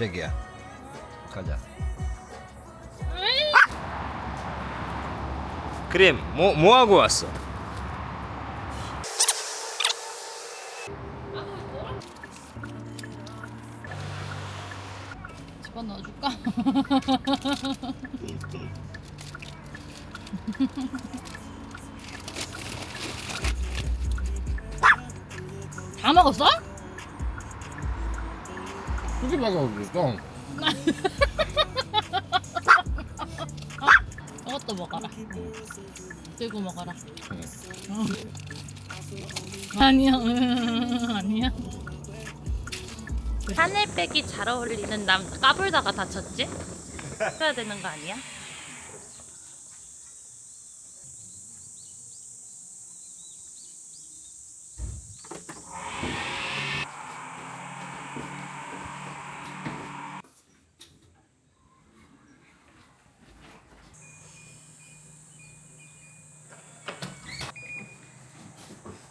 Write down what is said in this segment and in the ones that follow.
저기야. 가자. 그래, 뭐, 뭐 하고 왔어? 집어넣어줄까? 다 먹었어? 굳이 먹어 보겠어. 이것도 먹어라. 들고 먹어라. 어. 아니야, 아니야. 하늘백이 잘 어울리는 남 까불다가 다쳤지? 해야 되는 거 아니야?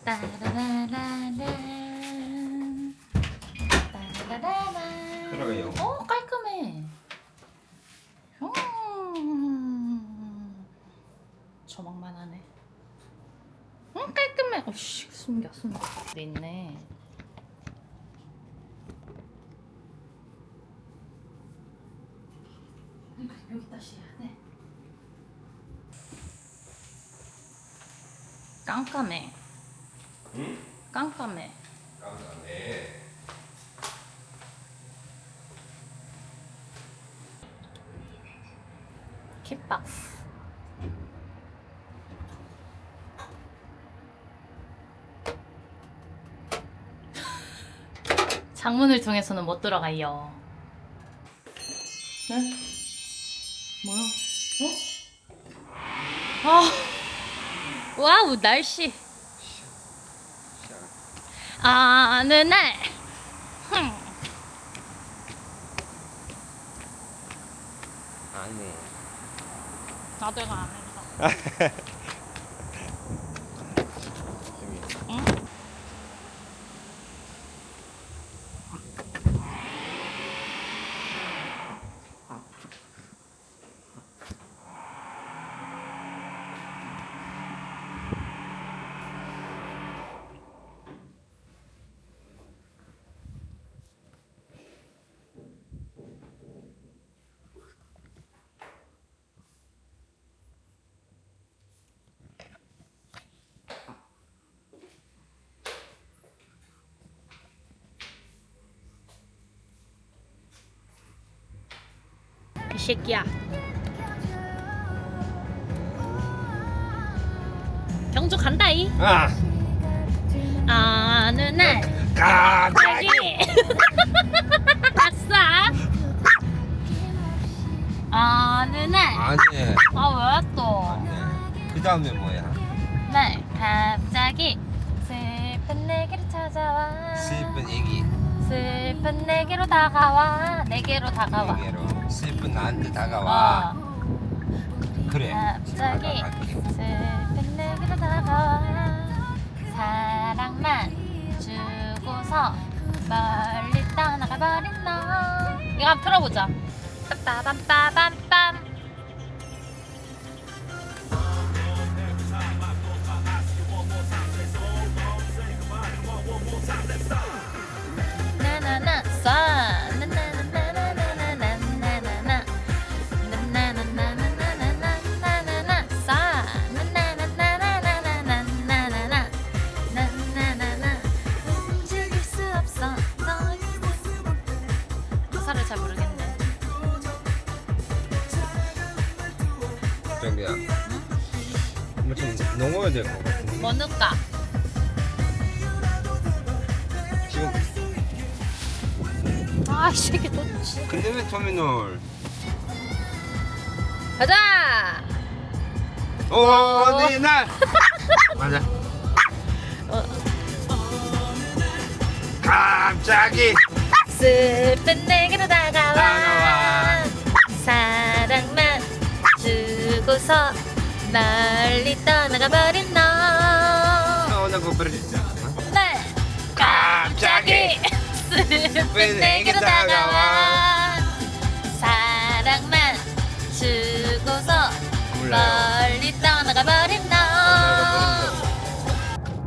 따라라라란. 따라라란. 들어가요. 어 깔끔해. 음. 조망만 하네. 응 깔끔해. 어씨 숨겨 숨겨. 돼 있네. 여기 다시 해야 돼. 깜깜해. 응? 깜깜해. kit박스. 창문을 통해서는 못 들어가요. 네? 뭐야? 어? 아, 와우 날씨. 어느 날. 흠. 아니. 나도 이거 안 했어. 새끼야. 경주 간다이. 아, 어느 날 갑자기. 여기 아싸. 어느 날. 아니. 아 왜 또? 그 다음에 뭐야? 날 갑자기 슬픈 내게로 찾아와. 슬픈 얘기. 슬픈 내게로 다가와. 내게로 다가와. 얘기로. 슬픈 나한테 다가와. 어. 그래. 갑자기. 슬픈 내게로 다가와 사랑만 주고서 멀리 떠나가버린 너 이거 한번 틀어보자 빠밤빠밤 될 것 같은데. 뭐 넣을까? 지금. 아이 새끼 좋지 근데 왜 터미널? 가자 오, 네 날. 맞아. 어. 갑자기 슬픈 내게로 다가와 다가와. 사랑만 주고서 멀리 떠나가버린 한다고 부르시죠? 날 갑자기 슬픈 내게로 다가와. 사랑만 주고서 멀리 떠나가 버린 너.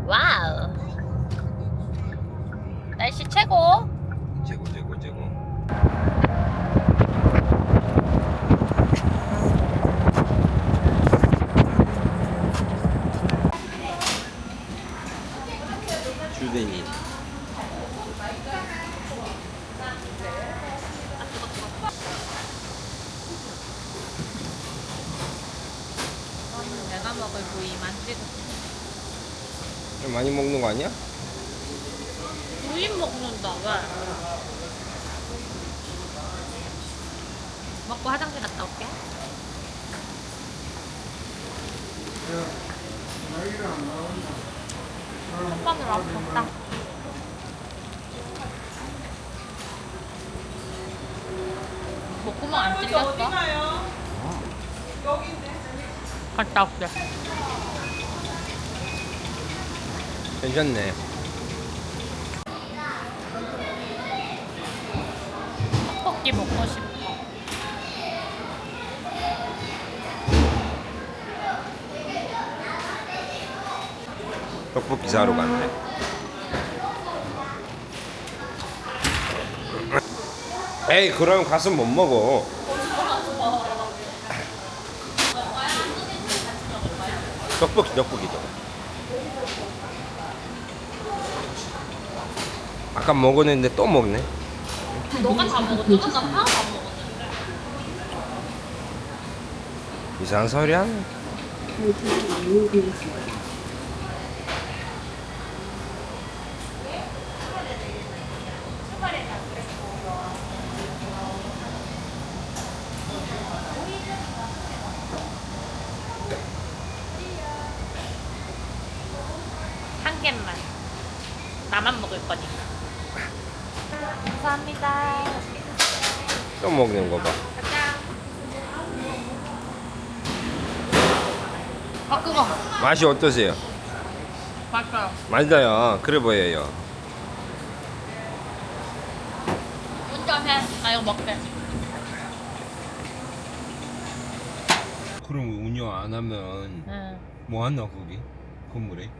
와우. 날씨 최고. 먹을 부위만 찍어 좀 많이 먹는 거 아니야? 부위 먹는다 왜? 먹고 화장실 갔다 올게 콧바늘 아팠다 목구멍 안 찔렸어? 갔다 올게 괜찮네. 떡볶이 먹고 싶어 떡볶이 사러 갔네. 에이 그럼 가서 못 먹어. 떡볶이 떡볶이죠. 아까 먹었는데 또 먹네. 너가 다 먹었어? 너가 나 하나도 안 먹었는데 이상한 소리 하네. 한 개만 나만 먹을 거니까 감사합니다 또 먹는 거 봐. 가자 아 그거 맛이 어떠세요? 맛있어요 맞아요. 그래 보여요. 운전해 나 이거 먹게 그럼 운영 안 하면 응. 뭐 하나 거기 건물에?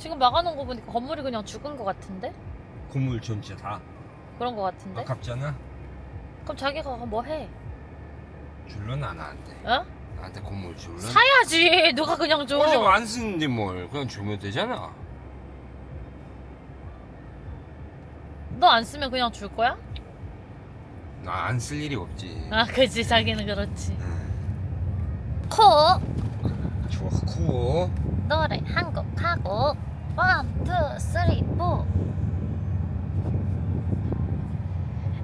지금 막아놓은 거 보니까 건물이 그냥 죽은 거 같은데? 건물 전체 다 그런 거 같은데? 아깝잖아. 그럼 자기가 뭐 해? 줄런 안 나한테. 어? 나한테 건물 줄런. 사야지 누가 그냥 줘 어제 안 쓰는데 뭘 그냥 주면 되잖아. 너 안 쓰면 그냥 줄 거야? 나 안 쓸 일이 없지. 아 그지 자기는 그렇지 응. 코 좋고. 노래 한곡 하고 원, 투, 쓰리, 포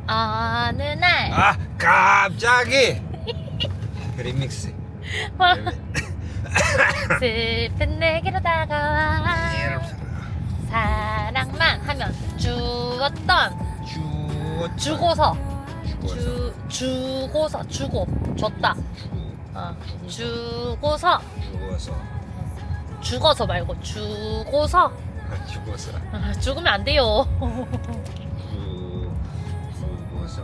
어느 날. 아 갑자기. 리믹스. 슬픈 내게로 다가와. 사랑만 하면 주었던 주어 주고서. 죽어서. 주, 주고서. 주고. 줬다. 어. 주고서. 죽어서 죽어서 말고 주고서. 죽어서. 아, 죽으면 안 돼요. 죽 죽어서.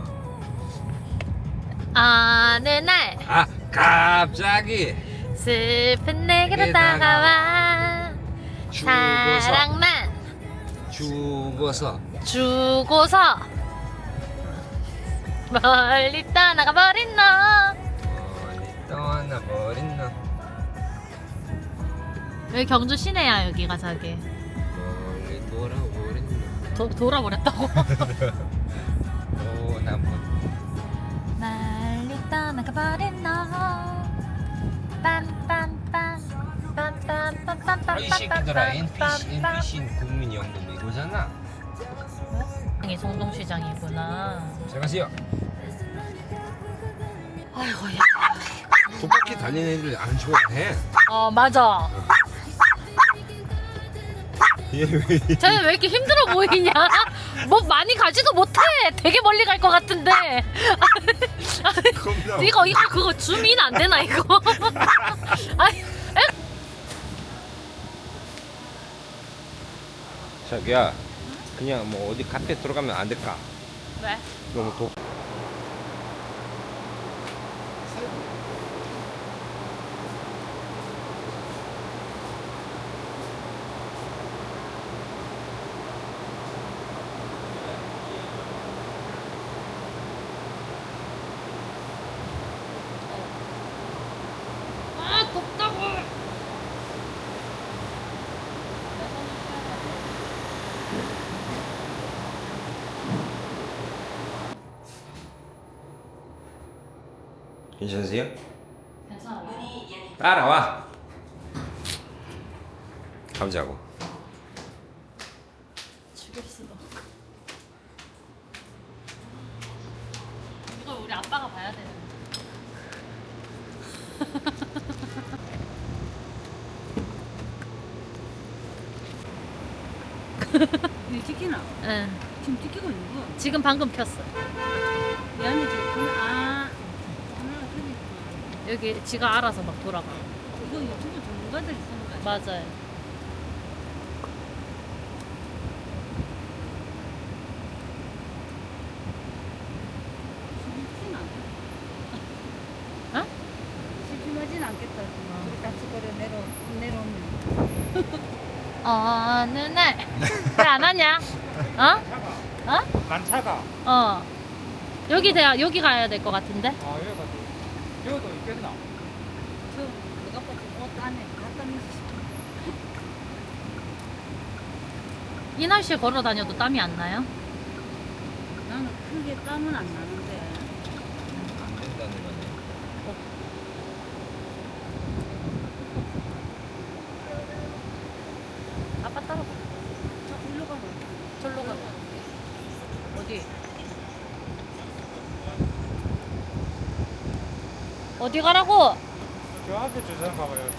어느 날 아 갑자기. 슬픈 내게로 내게 다가와. 죽어서. 사랑만. 죽어서. 주고서. 멀리 떠나가 버린 너 여기 경주 시내야 여기가 자기? 멀리 돌아버린 도, 돌아버렸다고? 너 떠나버린 멀리 떠나가 버린 너. 빰빰빰. 이 새끼들아 NPC, NPC는 국민연금 이거잖아. 이 성동시장이구나. 들어가세요. 아이고 야. 도박기 달리는 애들 안 좋아해 어 맞아 얘왜 쟤는 왜 이렇게 힘들어 보이냐 뭐 많이 가지도 못해 되게 멀리 갈 것 같은데 겁나 이거 이거 그거 줌인 안 되나 이거 아니 에? 자기야 그냥 뭐 어디 카페 들어가면 안 될까? 왜? 너무 도 괜찮으세요? 괜찮아요. 따라와. 가보자고. 죽일 수도. 이걸 우리 아빠가 봐야 되는데. 이거 찍히나? 응. 지금 찍히고 있는 거? 지금 방금 켰어. 미안해 지금 그- 아 여기 지가 알아서 막 돌아가. 이거 유튜브 전문가들이 쓰는 거야 맞아요. 심심하진 않겠다 어? 심심하진 않겠다 우리 같이 걸어 내려 내려오면 어느 날. 왜 안 하냐? 어? 어? 만차가 어. 여기 돼야 여기 가야 될 것 같은데. 아 여기가 또 여기도 있겠나? 저 누가 봐도 옷 안에 갖다 놓으시 이 날씨에 걸어 다녀도 땀이 안 나요? 나는 크게 땀은 안 나는데 안 된다는 거네. 아빠 따라가. 저 일로 가봐 절로 가. 어디? 어디 가라고? 저 앞에 주차장 봐봐요.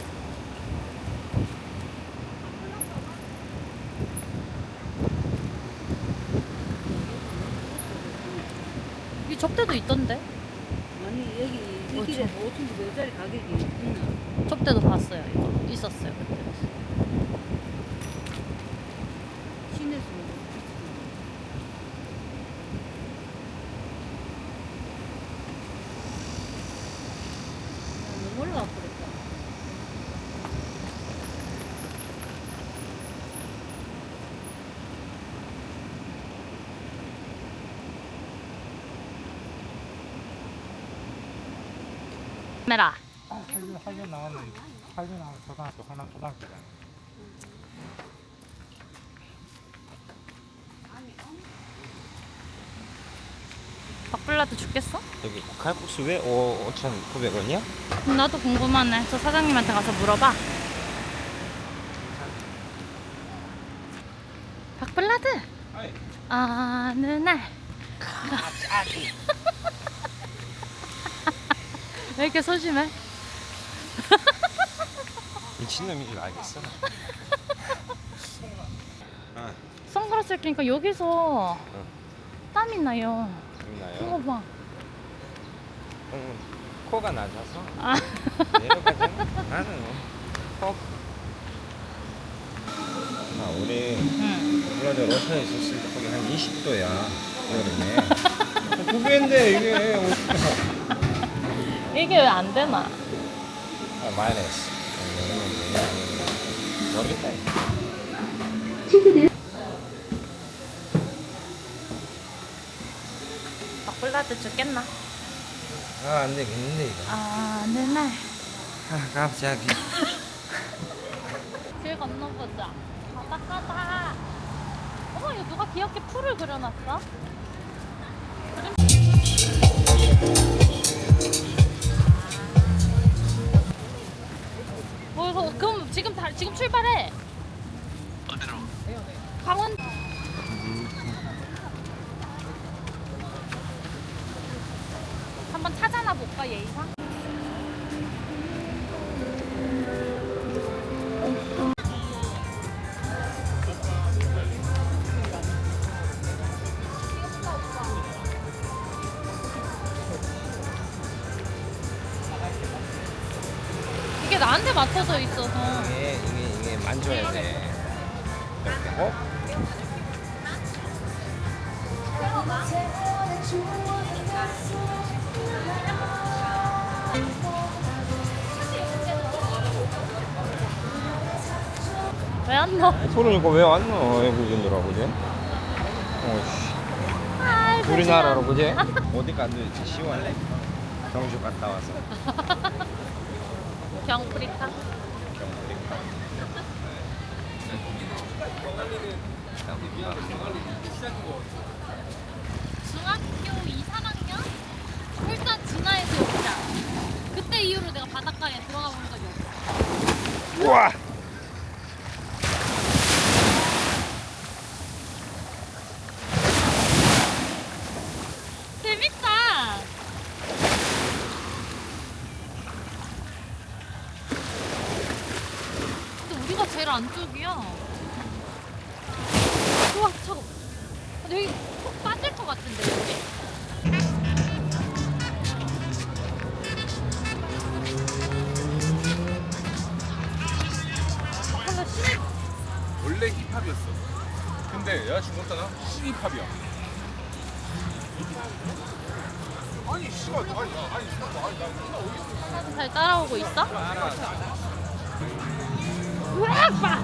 이 접대도 있던데. 아니 여기 이? 길에 5층 몇 자리 가격이 있나 접대도 봤어요. 이거 있었어요 그때. 시내에서 너무 올라가 버렸다 카메라. 할전 할전 나오는 할전 나오는 초등학교 하나 초등학교다. 박블라도 죽겠어? 여기 칼국수 왜 5,900원이야? 나도 궁금하네. 저 사장님한테 가서 물어봐. 박블라드. 어느 날. 왜 이렇게 소심해? 미친놈인 줄 알겠어. 아, 선글라스를 끼니까 여기서 땀이 나요. 이거 있나요? 봐. 응, 코가 낮아서 아, 내려가잖아. 나는 뭐, 코. 아, 우리 응. 브라자 로션에 있었을 때 거기 한 20도야. 여름에. 두 배인데 이게 이게 왜 안 되나? 아, 마이너스. 모르겠다. 박블라드 죽겠나? 아, 안 되겠는데, 이거. 어느 날. 아, 갑자기. 길 건너보자. 바닷가다. 어머, 이거 누가 귀엽게 풀을 그려놨어? 뭐 이거 그럼 지금 다 지금 출발해. 어디로? 강원. 한번 찾아나 볼까 예의상? 이게 나한테 맞춰져 있어서. 이게, 이게, 이게 만져야 돼. 이렇게. 어? 왜 안 넣어? 손을 이거 왜 안 넣어? 외국인으로 그지? 어씨. 아이, 우리나라로. 그지? 어디 간도지 시원해? 경주 갔다 와서. 경프리카. 중학교 2, 3학년? 울산 진화에서 오자. 그때 이후로 내가 바닷가에 들어가 본 적이 없어. 우와! 아니 씨발 아니 아니 씨발 아니 나 어디 하나도 잘 따라오고 있어? 으악! 봐!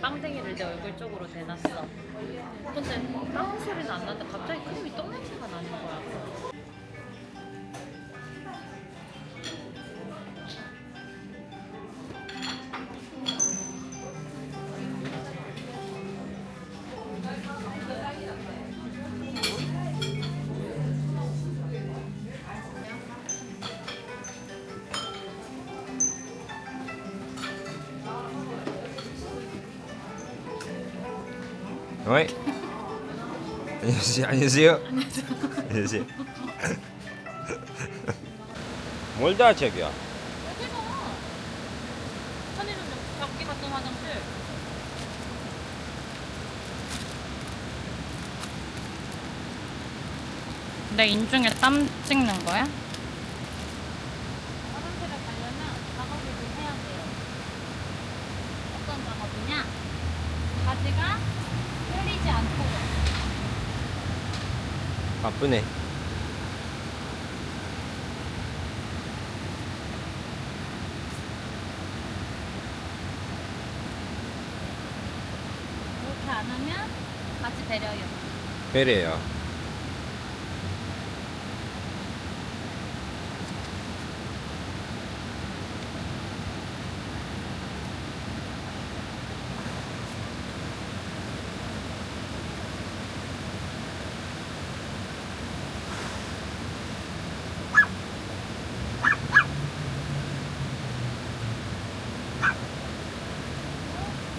빵댕이를 내 얼굴 쪽으로 대놨어. 어이. 안녕하세요. 안녕하세요. 안녕하세요. 뭘다 저기야? 내 인중에 땀 찍는 거야? 화장실에 가려면 작업을 좀 해야 돼요. 어떤 작업이냐? 바지가 흘리지 않도록. 바쁘네. 이렇게 안 하면 바지 배려요. 배래요.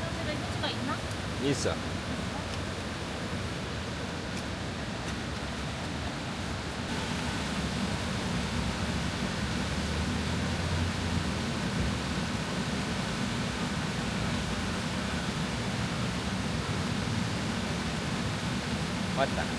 화장실에 휴지가 있나? 있어. 왔다.